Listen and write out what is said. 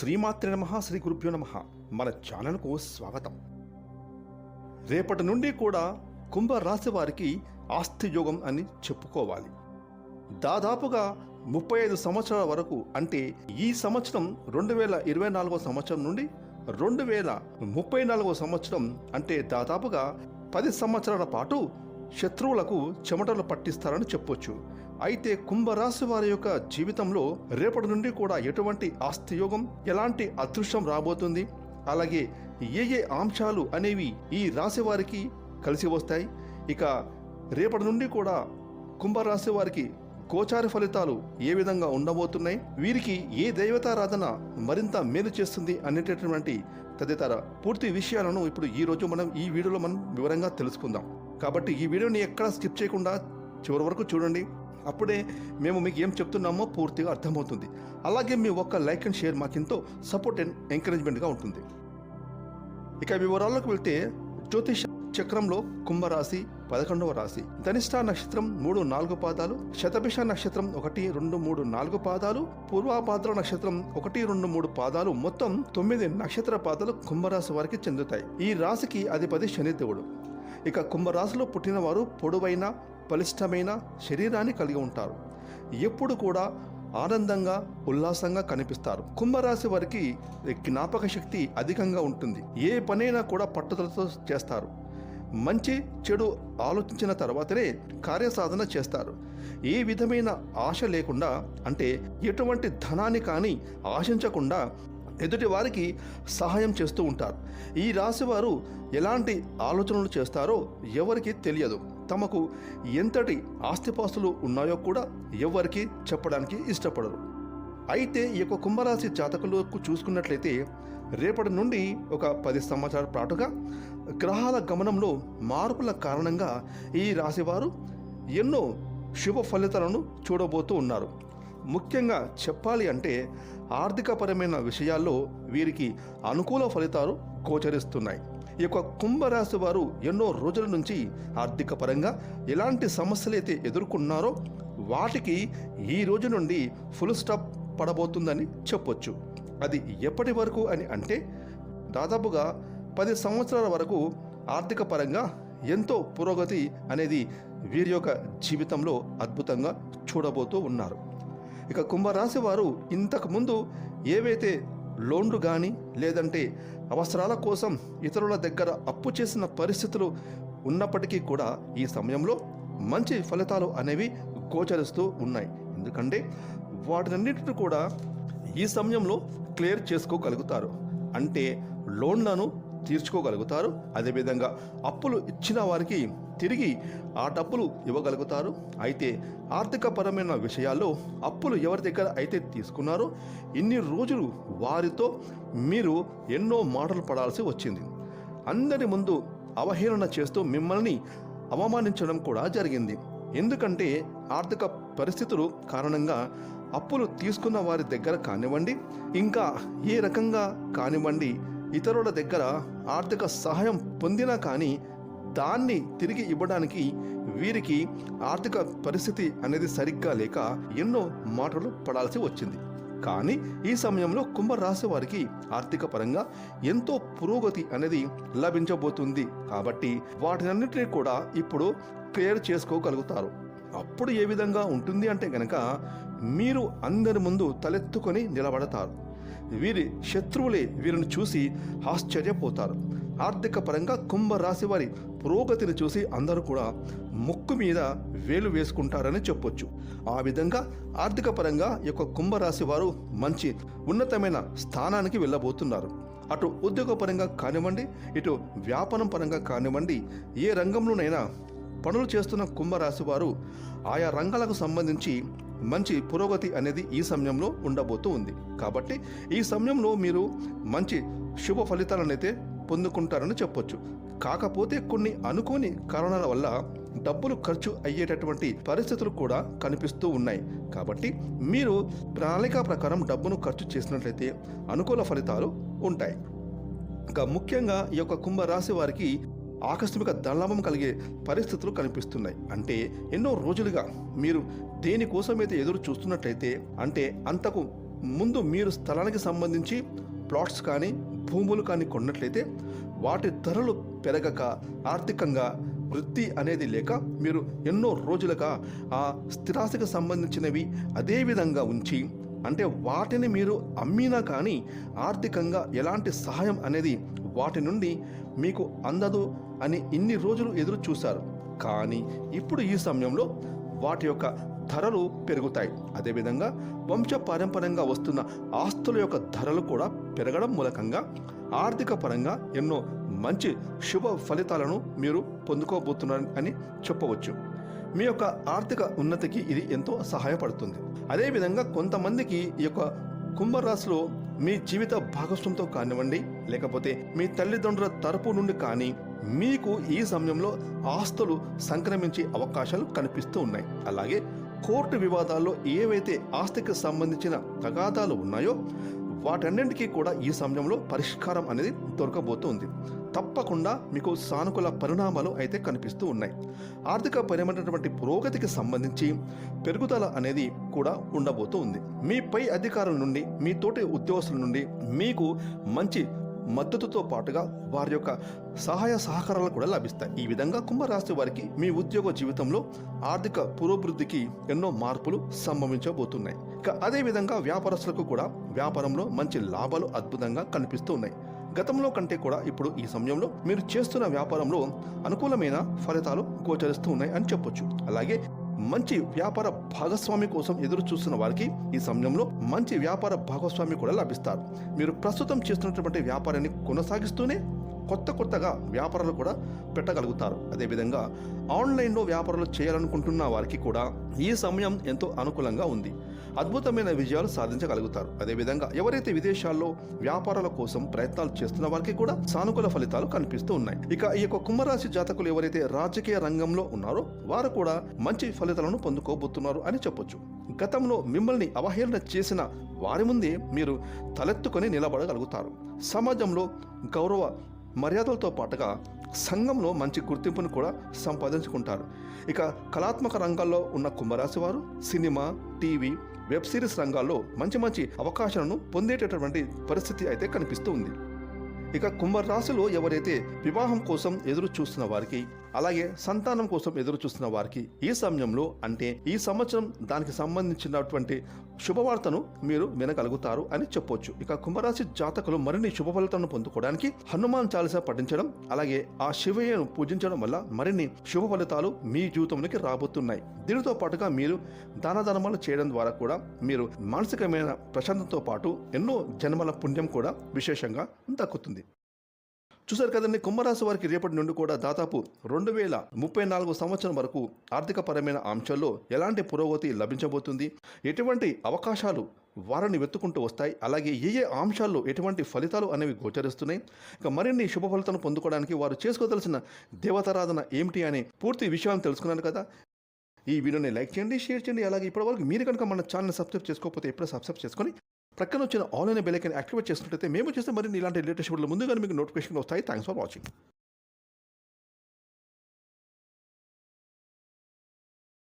శ్రీమాత్రి నమ శ్రీ గురుభ్యో నమ. మన ఛానల్కు స్వాగతం. రేపటి నుండి కూడా కుంభరాశి వారికి ఆస్తి యోగం అని చెప్పుకోవాలి. దాదాపుగా ముప్పై ఐదు సంవత్సరాల వరకు అంటే ఈ సంవత్సరం రెండు వేల ఇరవై నాలుగో సంవత్సరం నుండి రెండు వేల ముప్పై నాలుగో సంవత్సరం అంటే దాదాపుగా పది సంవత్సరాల పాటు శత్రువులకు చెమటలు పట్టిస్తారని చెప్పొచ్చు. అయితే కుంభరాశి వారి యొక్క జీవితంలో రేపటి నుండి కూడా ఎటువంటి ఆస్తి యోగం ఎలాంటి అదృష్టం రాబోతుంది? అలాగే ఏ ఏ అంశాలు అనేవి ఈ రాశి వారికి కలిసి వస్తాయి? ఇక రేపటి నుండి కూడా కుంభరాశి వారికి గోచార ఫలితాలు ఏ విధంగా ఉండబోతున్నాయి? వీరికి ఏ దైవతారాధన మరింత మేలు చేస్తుంది అనేటటువంటి తదితర పూర్తి విషయాలను ఇప్పుడు ఈ రోజు మనం ఈ వీడియోలో మనం వివరంగా తెలుసుకుందాం. కాబట్టి ఈ వీడియోని ఎక్కడ స్కిప్ చేయకుండా చివరి వరకు చూడండి. అప్పుడే మేము మీకు ఏం చెప్తున్నామో పూర్తిగా అర్థమవుతుంది. అలాగే మీ ఒక్క లైక్ అండ్ షేర్ మాకెంతో సపోర్ట్ అండ్ ఎంకరేజ్మెంట్గా ఉంటుంది. ఇక వివరాల్లోకి వెళ్తే జ్యోతిష చక్రంలో కుంభరాశి పదకొండవ రాశి ధనిష్ట నక్షత్రం మూడు నాలుగు పాదాలు శతభిష నక్షత్రం ఒకటి రెండు మూడు నాలుగు పాదాలు పూర్వాభాద్ర నక్షత్రం ఒకటి రెండు మూడు పాదాలు మొత్తం తొమ్మిది నక్షత్ర పాదాలు కుంభరాశి వారికి చెందుతాయి. ఈ రాశికి అధిపతి శనిదేవుడు ఇక కుంభరాశిలో పుట్టిన వారు పొడవైన బలిష్టమైన శరీరాన్ని కలిగి ఉంటారు. ఎప్పుడు కూడా ఆనందంగా ఉల్లాసంగా కనిపిస్తారు. కుంభరాశి వారికి జ్ఞాపక శక్తి అధికంగా ఉంటుంది. ఏ పనైనా కూడా పట్టుదలతో చేస్తారు. మంచి చెడు ఆలోచించిన తర్వాతనే కార్యసాధన చేస్తారు. ఏ విధమైన ఆశ లేకుండా అంటే ఎటువంటి ధనాన్ని కానీ ఆశించకుండా ఎదుటి వారికి సహాయం చేస్తూ ఉంటారు. ఈ రాశి వారు ఎలాంటి ఆలోచనలు చేస్తారో ఎవరికి తెలియదు. తమకు ఎంతటి ఆస్తిపాస్తులు ఉన్నాయో కూడా ఎవ్వరికీ చెప్పడానికి ఇష్టపడరు. అయితే ఈ యొక్క కుంభరాశి జాతకులకు చూసుకున్నట్లయితే రేపటి నుండి ఒక పది సంవత్సరాల పాటుగా గ్రహాల గమనంలో మార్పుల కారణంగా ఈ రాశివారు ఎన్నో శుభ ఫలితాలను చూడబోతూ ఉన్నారు. ముఖ్యంగా చెప్పాలి అంటే ఆర్థికపరమైన విషయాల్లో వీరికి అనుకూల ఫలితాలు గోచరిస్తున్నాయి. ఈ యొక్క కుంభరాశి వారు ఎన్నో రోజుల నుంచి ఆర్థిక పరంగా ఎలాంటి సమస్యలైతే ఎదుర్కొన్నారో వాటికి ఈ రోజు నుండి ఫుల్ స్టాప్ పడబోతుందని చెప్పొచ్చు. అది ఎప్పటి వరకు అని అంటే దాదాపుగా పది సంవత్సరాల వరకు ఆర్థిక పరంగా ఎంతో పురోగతి అనేది వీరి యొక్క జీవితంలో అద్భుతంగా చూడబోతూ ఉన్నారు. ఇక కుంభరాశి వారు ఇంతకుముందు ఏవైతే లోన్లు కానీ లేదంటే అవసరాల కోసం ఇతరుల దగ్గర అప్పు చేసిన పరిస్థితులు ఉన్నప్పటికీ కూడా ఈ సమయంలో మంచి ఫలితాలు అనేవి గోచరిస్తూ ఉన్నాయి. ఎందుకంటే వాటినన్నిటిని కూడా ఈ సమయంలో క్లియర్ చేసుకోగలుగుతారు. అంటే లోన్లను తీర్చుకోగలుగుతారు. అదేవిధంగా అప్పులు ఇచ్చిన వారికి తిరిగి ఆ డబ్బులు ఇవ్వగలుగుతారు. అయితే ఆర్థికపరమైన విషయాల్లో అప్పులు ఎవరి దగ్గర అయితే తీసుకున్నారో ఇన్ని రోజులు వారితో మీరు ఎన్నో మాటలు పడాల్సి వచ్చింది. అందరి ముందు అవహేళన చేస్తూ మిమ్మల్ని అవమానించడం కూడా జరిగింది. ఎందుకంటే ఆర్థిక పరిస్థితులు కారణంగా అప్పులు తీసుకున్న వారి దగ్గర కానివ్వండి ఇంకా ఏ రకంగా కానివ్వండి ఇతరుల దగ్గర ఆర్థిక సహాయం పొందినా కానీ దాన్ని తిరిగి ఇవ్వడానికి వీరికి ఆర్థిక పరిస్థితి అనేది సరిగ్గా లేక ఎన్నో మాటలు పడాల్సి వచ్చింది. కానీ ఈ సమయంలో కుంభరాశి వారికి ఆర్థిక పరంగా ఎంతో పురోగతి అనేది లభించబోతుంది. కాబట్టి వాటినన్నిటినీ కూడా ఇప్పుడు క్లియర్ చేసుకోగలుగుతారు. అప్పుడు ఏ విధంగా ఉంటుంది అంటే గనక మీరు అందరి ముందు తలెత్తుకొని నిలబడతారు. వీరి శత్రువులే వీరిని చూసి ఆశ్చర్యపోతారు. ఆర్థిక పరంగా కుంభరాశి వారి పురోగతిని చూసి అందరూ కూడా ముక్కు మీద వేలు వేసుకుంటారని చెప్పొచ్చు. ఆ విధంగా ఆర్థిక పరంగా ఈ యొక్క కుంభరాశి వారు మంచి ఉన్నతమైన స్థానానికి వెళ్ళబోతున్నారు. అటు ఉద్యోగపరంగా కానివ్వండి ఇటు వ్యాపారం పరంగా కానివ్వండి ఏ రంగంలోనైనా పనులు చేస్తున్న కుంభరాశి వారు ఆయా రంగాలకు సంబంధించి మంచి పురోగతి అనేది ఈ సమయంలో ఉండబోతూ ఉంది. కాబట్టి ఈ సమయంలో మీరు మంచి శుభ ఫలితాలనైతే పొందుకుంటారని చెప్పొచ్చు. కాకపోతే కొన్ని అనుకోని కారణాల వల్ల డబ్బులు ఖర్చు అయ్యేటటువంటి పరిస్థితులు కూడా కనిపిస్తూ ఉన్నాయి. కాబట్టి మీరు ప్రణాళిక ప్రకారం డబ్బును ఖర్చు చేసినట్లయితే అనుకూల ఫలితాలు ఉంటాయి. ఇంకా ముఖ్యంగా ఈ యొక్క కుంభరాశి వారికి ఆకస్మిక ధనలాభం కలిగే పరిస్థితులు కనిపిస్తున్నాయి. అంటే ఎన్నో రోజులుగా మీరు దేనికోసమైతే ఎదురు చూస్తున్నట్లయితే అంటే అంతకు ముందు మీరు స్థలానికి సంబంధించి ప్లాట్స్ కానీ భూములు కానీ కొన్నట్లయితే వాటి ధరలు పెరగక ఆర్థికంగా వృత్తి అనేది లేక మీరు ఎన్నో రోజులుగా ఆ స్థిరాస్తికి సంబంధించినవి అదే విధంగా ఉంచి అంటే వాటిని మీరు అమ్మినా కానీ ఆర్థికంగా ఎలాంటి సహాయం అనేది వాటి నుండి మీకు అందదు అని ఇన్ని రోజులు ఎదురు చూశారు కానీ ఇప్పుడు ఈ సమయంలో వాటి యొక్క ధరలు పెరుగుతాయి. అదేవిధంగా వంశపారంపరంగా వస్తున్న ఆస్తుల యొక్క ధరలు కూడా పెరగడం మూలకంగా ఆర్థిక పరంగా ఎన్నో మంచి శుభ ఫలితాలను మీరు పొందుకోబోతున్నారు అని చెప్పవచ్చు. మీ యొక్క ఆర్థిక ఉన్నతికి ఇది ఎంతో సహాయపడుతుంది. అదేవిధంగా కొంతమందికి ఈ యొక్క కుంభరాశిలో మీ జీవిత భాగస్వంతో కానివ్వండి లేకపోతే మీ తల్లిదండ్రుల తరపు నుండి కానీ మీకు ఈ సమయంలో ఆస్తులు సంక్రమించే అవకాశాలు కనిపిస్తూ ఉన్నాయి. అలాగే కోర్టు వివాదాల్లో ఏవైతే ఆస్తికి సంబంధించిన తగాదాలు ఉన్నాయో వాటన్నింటికీ కూడా ఈ సమయంలో పరిష్కారం అనేది దొరకబోతుంది. తప్పకుండా మీకు సానుకూల పరిణామాలు అయితే కనిపిస్తూ ఉన్నాయి. ఆర్థిక పరమైనటువంటి పురోగతికి సంబంధించి పెరుగుదల అనేది కూడా ఉండబోతూ ఉంది మీ పై అధికారుల నుండి మీ తోటి ఉద్యోగస్తుల నుండి మీకు మంచి మద్దతుతో పాటుగా వారి యొక్క సహాయ సహకారాలు కూడా లభిస్తాయి. ఈ విధంగా కుంభరాశి వారికి మీ ఉద్యోగ జీవితంలో ఆర్థిక పురోభివృద్ధికి ఎన్నో మార్పులు సంభవించబోతున్నాయి. ఇక అదేవిధంగా వ్యాపారస్తులకు కూడా వ్యాపారంలో మంచి లాభాలు అద్భుతంగా కనిపిస్తూ ఉన్నాయి గతంలో కంటే కూడా ఇప్పుడు ఈ సమయంలో మీరు చేస్తున్న వ్యాపారంలో అనుకూలమైన ఫలితాలు గోచరిస్తూ ఉన్నాయి అని చెప్పొచ్చు. అలాగే మంచి వ్యాపార భాగస్వామి కోసం ఎదురు చూస్తున్న వారికి ఈ సమయంలో మంచి వ్యాపార భాగస్వామి కూడా లభిస్తారు. మీరు ప్రస్తుతం చేస్తున్నటువంటి వ్యాపారాన్ని కొనసాగిస్తూనే కొత్త కొత్తగా వ్యాపారాలు కూడా పెట్టగలుగుతారు. అదేవిధంగా ఆన్లైన్లో వ్యాపారాలు చేయాలనుకుంటున్న వారికి కూడా ఈ సమయం ఎంతో అనుకూలంగా ఉంది. అద్భుతమైన విజయాలు సాధించగలుగుతారు. అదేవిధంగా ఎవరైతే విదేశాల్లో వ్యాపారాల కోసం ప్రయత్నాలు చేస్తున్న వారికి కూడా సానుకూల ఫలితాలు కనిపిస్తూ ఉన్నాయి. ఇక ఈ యొక్క కుంభరాశి జాతకులు ఎవరైతే రాజకీయ రంగంలో ఉన్నారో వారు కూడా మంచి ఫలితాలను పొందుకోబోతున్నారు అని చెప్పొచ్చు. గతంలో మిమ్మల్ని అవహేళన చేసిన వారి ముందే మీరు తలెత్తుకొని నిలబడగలుగుతారు. సమాజంలో గౌరవ మర్యాదలతో పాటుగా సంఘంలో మంచి గుర్తింపును కూడా సంపాదించుకుంటారు. ఇక కళాత్మక రంగాల్లో ఉన్న కుంభరాశి వారు సినిమా టీవీ వెబ్ సిరీస్ రంగాల్లో మంచి మంచి అవకాశాలను పొందేటటువంటి పరిస్థితి అయితే కనిపిస్తూ ఉంది. ఇక కుంభరాశిలో ఎవరైతే వివాహం కోసం ఎదురు చూస్తున్న వారికి అలాగే సంతానం కోసం ఎదురు చూస్తున్న వారికి ఈ సమయంలో అంటే ఈ సంవత్సరం దానికి సంబంధించినటువంటి శుభవార్తను మీరు వినగలుగుతారు అని చెప్పొచ్చు. ఇక కుంభరాశి జాతకులు మరిన్ని శుభ ఫలితాలను పొందుకోవడానికి హనుమాన్ చాలీసా పఠించడం అలాగే ఆ శివయ్యను పూజించడం వల్ల మరిన్ని శుభ ఫలితాలు మీ జీవితంలోకి రాబోతున్నాయి. దీనితో పాటుగా మీరు దాన ధర్మాలు చేయడం ద్వారా కూడా మీరు మానసికమైన ప్రశాంతతో పాటు ఎన్నో జన్మల పుణ్యం కూడా విశేషంగా దక్కుతుంది. చూసారు కదండి కుంభరాశి వారికి రేపటి నుండి కూడా దాదాపు రెండు వేల ముప్పై నాలుగు సంవత్సరం వరకు ఆర్థిక పరమైన అంశాల్లో ఎలాంటి పురోగతి లభించబోతుంది? ఎటువంటి అవకాశాలు వారిని వెతుకుంటూ వస్తాయి? అలాగే ఏ ఏ అంశాల్లో ఎటువంటి ఫలితాలు అనేవి గోచరిస్తున్నాయి? ఇక మరిన్ని శుభ ఫలితాలను పొందుకోవడానికి వారు చేసుకోదలసిన దేవతారాధన ఏమిటి అనే పూర్తి విషయాలను తెలుసుకున్నాను కదా. ఈ వీడియోని లైక్ చేయండి షేర్ చేయండి అలాగే ఇప్పటివరకు మీరు కనుక మన ఛానల్ సబ్స్క్రైబ్ చేసుకోకపోతే ఎప్పుడో సబ్స్క్రైబ్ చేసుకొని ప్రక్కన వచ్చిన ఆన్లైన్ బెల్ ఐకన్ యాక్టివేట్ చేసినట్లయితే మేము చేస్తే మరిన్ని ఇలాంటి లేటెస్ట్ వీడియోలు ముందుగానే మీకు నోటిఫికేషన్ వస్తాయి. Thanks for watching.